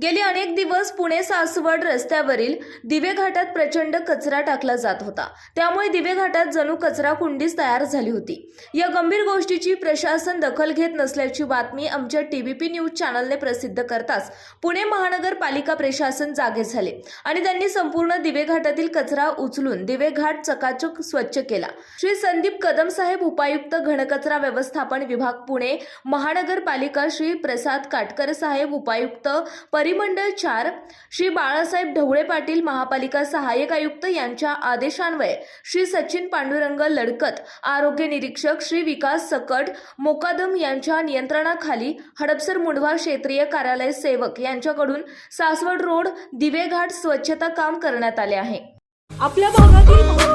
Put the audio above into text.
गेले अनेक दिवस पुणे सासवड रस्त्यावरील दिवे घाटात प्रचंड कचरा टाकला जात होता. त्यामुळे दिवे घाटात जणू कचरा कुंडीच तयार झाली होती. या गंभीर गोष्टीची प्रशासन दखल घेत नसल्याची बातमी आमच्या टीबीपी न्यूज चॅनलने प्रसिद्ध करताच पुणे महानगरपालिका प्रशासन जागे झाले आणि त्यांनी संपूर्ण दिवे घाटातील कचरा उचलून दिवे घाट चकाचक स्वच्छ केला. श्री संदीप कदम साहेब उपायुक्त घनकचरा व्यवस्थापन विभाग पुणे महानगरपालिका श्री प्रसाद काटकर साहेब उपायुक्त परिमंडळ चार श्री बाळासाहेब ढवळे पाटील महापालिका सहाय्यक आयुक्त यांच्या आदेशान्वये श्री सचिन पांडुरंग लडकत आरोग्य निरीक्षक श्री विकास सकट मोकादम यांच्या नियंत्रणाखाली हडपसर मुंढवा क्षेत्रीय कार्यालय सेवक यांच्याकडून सासवड रोड दिवेघाट स्वच्छता काम करण्यात आले आहे. आपल्या भागातील